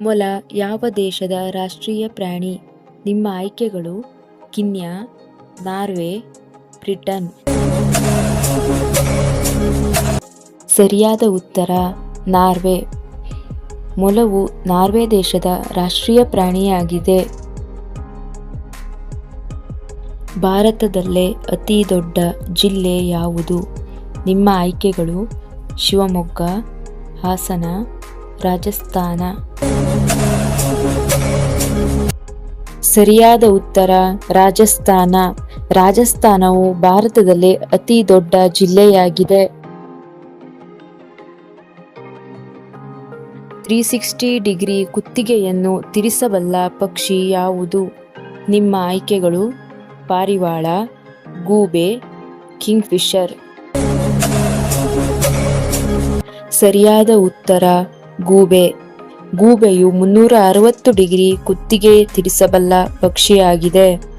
ಮೊಲ ಯಾವ ದೇಶದ ರಾಷ್ಟ್ರೀಯ ಪ್ರಾಣಿ? ನಿಮ್ಮ ಆಯ್ಕೆಗಳು ಕಿನ್ಯಾ, ನಾರ್ವೆ, ಬ್ರಿಟನ್. ಸರಿಯಾದ ಉತ್ತರ, ನಾರ್ವೆ. ಮೊಲವು ನಾರ್ವೆ ದೇಶದ ರಾಷ್ಟ್ರೀಯ ಪ್ರಾಣಿಯಾಗಿದೆ. ಭಾರತದಲ್ಲೇ ಅತಿ ದೊಡ್ಡ ಜಿಲ್ಲೆ ಯಾವುದು? ನಿಮ್ಮ ಆಯ್ಕೆಗಳು ಶಿವಮೊಗ್ಗ, ಹಾಸನ, ರಾಜಸ್ಥಾನ. ಸರಿಯಾದ ಉತ್ತರ, ರಾಜಸ್ಥಾನ. ರಾಜಸ್ಥಾನವು ಭಾರತದಲ್ಲಿ ಅತಿ ದೊಡ್ಡ ಜಿಲ್ಲೆಯಾಗಿದೆ. ತ್ರೀ ಸಿಕ್ಸ್ಟಿ ಡಿಗ್ರಿ ಕುತ್ತಿಗೆಯನ್ನು ತಿರಿಸಬಲ್ಲ ಪಕ್ಷಿ ಯಾವುದು? ನಿಮ್ಮ ಆಯ್ಕೆಗಳು ಪಾರಿವಾಳ, ಗೂಬೆ ಕಿಂಗ್ಫಿಶರ್ ಸರಿಯಾದ ಉತ್ತರ, ಗೂಬೆ. ಗೂಬೆಯು ಮುನ್ನೂರ ಅರವತ್ತು ಡಿಗ್ರಿ ಕುತ್ತಿಗೆ ತಿರಿಸಬಲ್ಲ ಪಕ್ಷಿಯಾಗಿದೆ.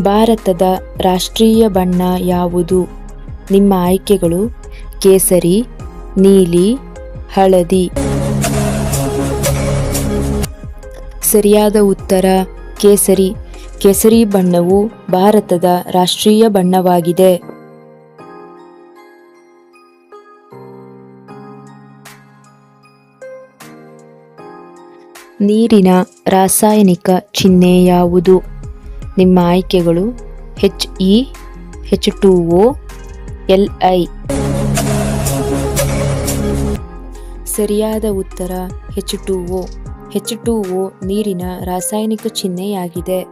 ಭಾರತದ ರಾಷ್ಟ್ರೀಯ ಬಣ್ಣ ಯಾವುದು? ನಿಮ್ಮ ಆಯ್ಕೆಗಳು ಕೇಸರಿ, ನೀಲಿ, ಹಳದಿ. ಸರಿಯಾದ ಉತ್ತರ ಕೇಸರಿ. ಕೇಸರಿ ಬಣ್ಣವು ಭಾರತದ ರಾಷ್ಟ್ರೀಯ ಬಣ್ಣವಾಗಿದೆ. ನೀರಿನ ರಾಸಾಯನಿಕ ಚಿಹ್ನೆ ಯಾವುದು? ನಿಮ್ಮ ಆಯ್ಕೆಗಳು H E H two O L I ಸರಿಯಾದ ಉತ್ತರ H two O H two O ನೀರಿನ ರಾಸಾಯನಿಕ ಚಿಹ್ನೆಯಾಗಿದೆ.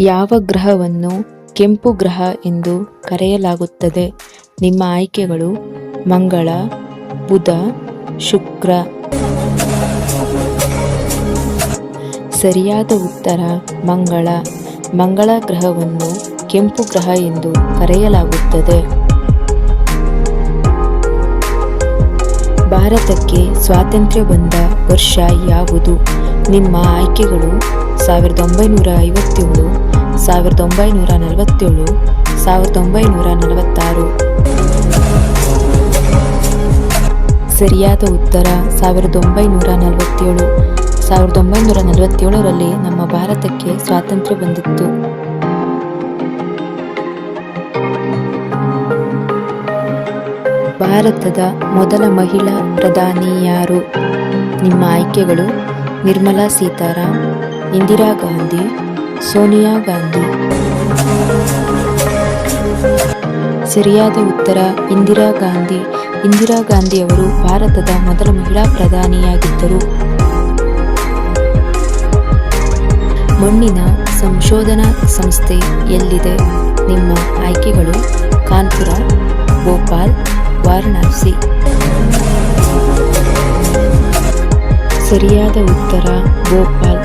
ಯಾವ ಗ್ರಹವನ್ನು ಕೆಂಪು ಗ್ರಹ ಎಂದು ಕರೆಯಲಾಗುತ್ತದೆ? ನಿಮ್ಮ ಆಯ್ಕೆಗಳು ಮಂಗಳ, ಬುಧ ಶುಕ್ರ. ಸರಿಯಾದ ಉತ್ತರ, ಮಂಗಳ. ಮಂಗಳ ಗ್ರಹವನ್ನು ಕೆಂಪು ಗ್ರಹ ಎಂದು ಕರೆಯಲಾಗುತ್ತದೆ. ಭಾರತಕ್ಕೆ ಸ್ವಾತಂತ್ರ್ಯ ಬಂದ ವರ್ಷ ಯಾವುದು? ನಿಮ್ಮ ಆಯ್ಕೆಗಳು ಸಾವಿರದ ಒಂಬೈನೂರ ಐವತ್ತೇಳು, ಸಾವಿರದ ಒಂಬೈನೂರ ನಲವತ್ತೇಳು, ಸಾವಿರದ ಒಂಬೈನೂರ ನಲವತ್ತಾರು. ಸರಿಯಾದ ಉತ್ತರ ಸಾವಿರದ ಒಂಬೈನೂರ ನಲವತ್ತೇಳು ಸಾವಿರದ ಒಂಬೈನೂರ ನಲವತ್ತೇಳರಲ್ಲಿ ನಮ್ಮ ಭಾರತಕ್ಕೆ ಸ್ವಾತಂತ್ರ್ಯ ಬಂದಿತ್ತು. ಭಾರತದ ಮೊದಲ ಮಹಿಳಾ ಪ್ರಧಾನಿ ಯಾರು? ನಿಮ್ಮ ಆಯ್ಕೆಗಳು ನಿರ್ಮಲಾ ಸೀತಾರಾಮ್, ಇಂದಿರಾ ಗಾಂಧಿ, ಸೋನಿಯಾ ಗಾಂಧಿ. ಸರಿಯಾದ ಉತ್ತರ ಇಂದಿರಾ ಗಾಂಧಿ. ಇಂದಿರಾ ಗಾಂಧಿಯವರು ಭಾರತದ ಮೊದಲ ಮಹಿಳಾ ಪ್ರಧಾನಿಯಾಗಿದ್ದರು. ಮಣ್ಣಿನ ಸಂಶೋಧನಾ ಸಂಸ್ಥೆ ಎಲ್ಲಿದೆ? ನಿಮ್ಮ ಆಯ್ಕೆಗಳು ಕಾನ್ಪುರ, ಭೋಪಾಲ್, ವಾರಣಾಸಿ. ಸರಿಯಾದ ಉತ್ತರ ಭೋಪಾಲ್.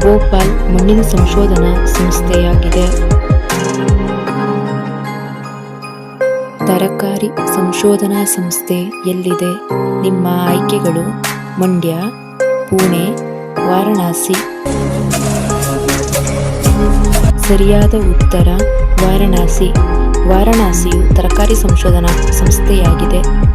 ಭೋಪಾಲ್ ಮಣ್ಣಿನ ಸಂಶೋಧನಾ ಸಂಸ್ಥೆಯಾಗಿದೆ. ತರಕಾರಿ ಸಂಶೋಧನಾ ಸಂಸ್ಥೆ ಎಲ್ಲಿದೆ? ನಿಮ್ಮ ಆಯ್ಕೆಗಳು ಮಂಡ್ಯ, ಪುಣೆ, ವಾರಣಾಸಿ. ಸರಿಯಾದ ಉತ್ತರ ವಾರಣಾಸಿ. ವಾರಣಾಸಿಯು ತರಕಾರಿ ಸಂಶೋಧನಾ ಸಂಸ್ಥೆಯಾಗಿದೆ.